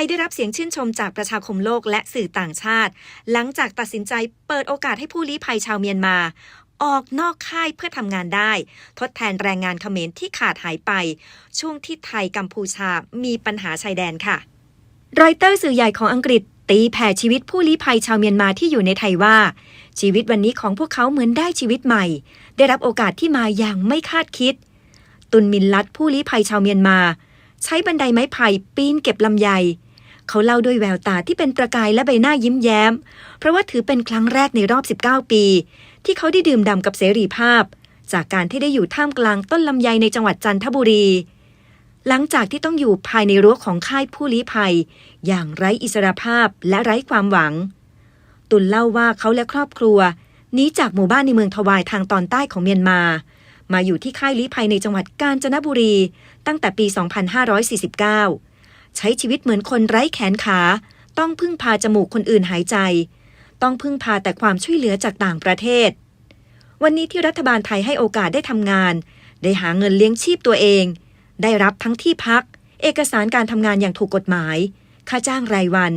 ยได้รับเสียงชื่นชมจากประชาคมโลกและสื่อต่างชาติ หลังจากตัดสินใจเปิดโอกาสให้ผู้ลี้ภัยชาวเมียนมา ออกนอกค่ายเพื่อทำงานได้ ทดแทนแรงงานเขมรที่ขาดหายไป ช่วงที่ไทยกัมพูชามีปัญหาชายแดนค่ะรอยเตอร์สื่อใหญ่ของอังกฤษตีแผ่ชีวิตผู้ลี้ภัยชาวเมียนมาที่อยู่ในไทยว่า ชีวิตวันนี้ของพวกเขาเหมือนได้ชีวิตใหม่ ได้รับโอกาสที่มาอย่างไม่คาดคิด ตุนมินลัดผู้ลี้ภัยชาวเมียนมา ใช้บันไดไม้ไผ่ปีนเก็บลำไย เขาเล่าด้วยแววตาที่เป็นประกายและใบหน้ายิ้มแย้ม เพราะว่าถือเป็นครั้งแรกในรอบ 19 ปี ที่เขาได้ดื่มด่ำกับเสรีภาพ จากการที่ได้อยู่ท่ามกลางต้นลำไยในจังหวัดจันทบุรี หลังจากที่ต้องอยู่ภายในรั้วของค่ายผู้ลี้ภัย อย่างไร้อิสรภาพและไร้ความหวัง ตุลเล่าว่าเขาและครอบครัวหนีจากหมู่บ้านในเมืองทวายทางตอนใต้ของเมียนมา มาอยู่ที่ค่ายลี้ภัยในจังหวัดกาญจนบุรี ตั้งแต่ปี 2549 ใช้ชีวิตเหมือนคนไร้แขนขา ต้องพึ่งพาจมูกคนอื่นหายใจ ต้องพึ่งพาแต่ความช่วยเหลือจากต่างประเทศ วันนี้ที่รัฐบาลไทยให้โอกาสได้ทำงาน ได้หาเงินเลี้ยงชีพตัวเอง ได้รับทั้งที่พัก เอกสารการทำงานอย่างถูกกฎหมาย ค่าจ้างรายวัน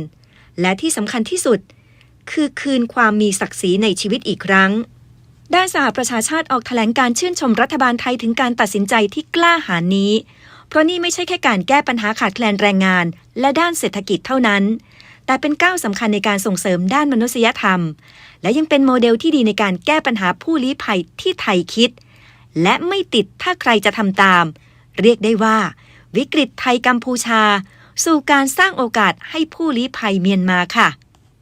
และที่สำคัญที่สุด คือคืนความมีศักดิ์ศรีในชีวิตอีกครั้งด้านสหประชาชาติออกแถลงการชื่นชมรัฐบาลไทยถึงการตัดสินใจที่กล้าหาญนี้ เพราะนี่ไม่ใช่แค่การแก้ปัญหาขาดแคลนแรงงาน และด้านเศรษฐกิจเท่านั้น แต่เป็นก้าวสำคัญในการส่งเสริมด้านมนุษยธรรม และยังเป็นโมเดลที่ดีในการแก้ปัญหาผู้ลี้ภัยที่ไทยคิด และไม่ติดถ้าใครจะทำตาม เรียกได้ว่า วิกฤตไทยกัมพูชา สู่การสร้างโอกาสให้ผู้ลี้ภัยเมียนมาค่ะ